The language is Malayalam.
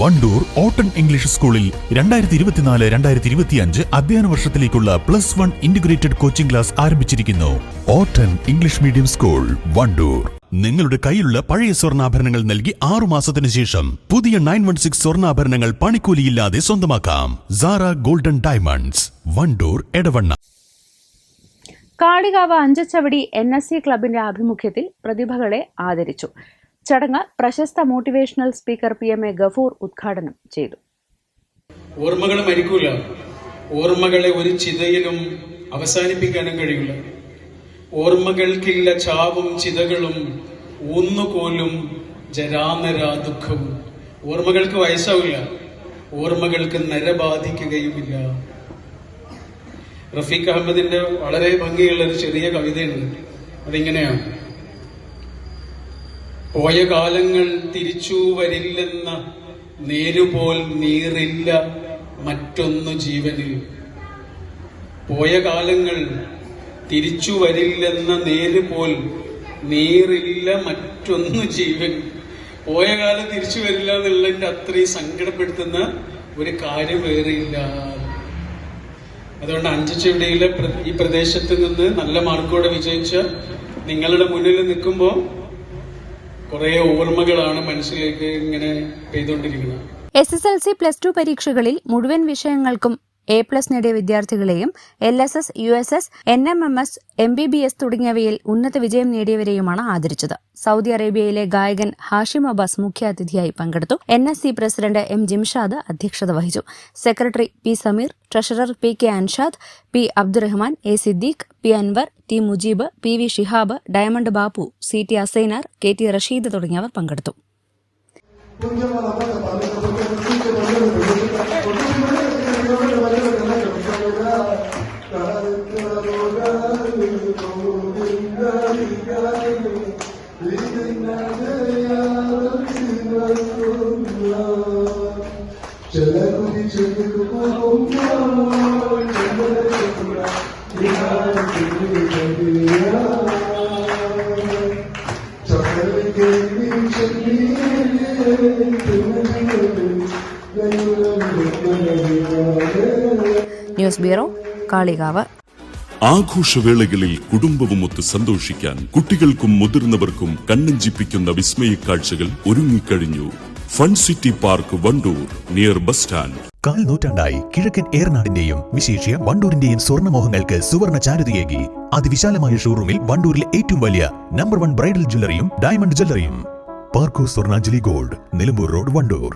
വണ്ടൂർ ഓട്ടൺ ഇംഗ്ലീഷ് സ്കൂളിൽ രണ്ടായിരത്തി ഇരുപത്തിനാല് രണ്ടായിരത്തി ഇരുപത്തിയഞ്ച് അധ്യയന വർഷത്തിലേക്കുള്ള plus one integrated coaching class ആരംഭിച്ചിരിക്കുന്നു. ഓട്ടൺ ഇംഗ്ലീഷ് മീഡിയം സ്കൂൾ വണ്ടൂർ. നിങ്ങളുടെ കയ്യിലുള്ള പഴയ സ്വർണാഭരണങ്ങൾ നൽകി ആറു മാസത്തിന് ശേഷം പുതിയ നയൻ വൺ സിക്സ് സ്വർണാഭരണങ്ങൾ പണിക്കൂലിയില്ലാതെ സ്വന്തമാക്കാം. Sara golden diamonds Wandoor Edavanna. Kalikavu Anchachavadi N S C ക്ലബിന്റെ ആഭിമുഖ്യത്തിൽ പ്രതിഭകളെ ആദരിച്ചു. ചടങ്ങ് പ്രശസ്ത motivational speaker P M A Gafoor ഉദ്ഘാടനം ചെയ്തു. ഓർമ്മകൾ മരിക്കൂല. ഓർമ്മകളെ ഒരു ചിതയിലും അവസാനിപ്പിക്കാനും കഴിയില്ല ഓർമ്മകൾക്കില്ല ചാവും ചിതകളും ഊന്നുകോലും ജരാനര ദുഃഖവും. ഓർമ്മകൾക്ക് വയസ്സാവില്ല. ഓർമ്മകൾക്ക് നര ബാധിക്കുകയുമില്ല. റഫീഖ് അഹമ്മദിന്റെ വളരെ ഭംഗിയുള്ള ഒരു ചെറിയ കവിതയുണ്ട്. അതിങ്ങനെയാണ്. പോയ കാലങ്ങൾ തിരിച്ചു വരില്ലെന്ന നേരുപോൽ നീറില്ല മറ്റൊന്നു ജീവനിൽ പോയ കാലങ്ങൾ തിരിച്ചു വരില്ലെന്ന നേരുപോൽ നീറില്ല മറ്റൊന്നു ജീവൻ. പോയ കാലം തിരിച്ചു വരില്ല എന്നുള്ളതിന്റെ അത്രയും സങ്കടപ്പെടുത്തുന്ന ഒരു കാര്യം വേറെയില്ല. അതുകൊണ്ട് അഞ്ചുചെവിടിയിലെ ഈ പ്രദേശത്ത് നിന്ന് നല്ല മാർക്കോടെ വിജയിച്ച നിങ്ങളുടെ മുന്നിൽ നിൽക്കുമ്പോൾ കുറെ ഓർമ്മകളാണ് മനസ്സിലേക്ക് ഇങ്ങനെ പെയ്തുകൊണ്ടിരിക്കുന്നത്. S S L C plus two പരീക്ഷകളിൽ മുഴുവൻ വിഷയങ്ങൾക്കും എ പ്ലസ് നേടിയ വിദ്യാർത്ഥികളെയും L S S U S S N M M S M B B S തുടങ്ങിയവയിൽ ഉന്നത വിജയം നേടിയവരെയുമാണ് ആദരിച്ചത്. സൗദി അറേബ്യയിലെ ഗായകൻ ഹാഷിം അബ്ബാസ് മുഖ്യാതിഥിയായി പങ്കെടുത്തു. N S C president M Jimshad അധ്യക്ഷത വഹിച്ചു. Secretary P Sameer treasurer P K Anshad P Abdurahman A Siddique P Anwar T Mujeeb P V Shihab diamond Bappu C T Asainar K T Rasheed തുടങ്ങിയവർ പങ്കെടുത്തു. News bureau Kalikavu. ആഘോഷവേളകളിൽ കുടുംബവുമൊത്ത് സന്തോഷിക്കാൻ കുട്ടികൾക്കും മുതിർന്നവർക്കും കണ്ണഞ്ചിപ്പിക്കുന്ന വിസ്മയ കാഴ്ചകൾ ഒരുങ്ങിക്കഴിഞ്ഞു. Fun city park Wandoor near bus stand. കാൽ നൂറ്റാണ്ടായി കിഴക്കൻ ഏറനാടിന്റെയും വിശേഷ്യ വണ്ടൂരിന്റെയും സ്വർണമോഹങ്ങൾക്ക് സുവർണ ചാരുതയേകി അതിവിശാലമായ ഷോറൂമിൽ വണ്ടൂരിലെ ഏറ്റവും വലിയ നമ്പർ വൺ ബ്രൈഡൽ ജ്വല്ലറിയും ഡയമണ്ട് ജ്വല്ലറിയും. പാർക്കോ സ്വർണാഞ്ജലി ഗോൾഡ് നിലമ്പൂർ റോഡ് വണ്ടൂർ.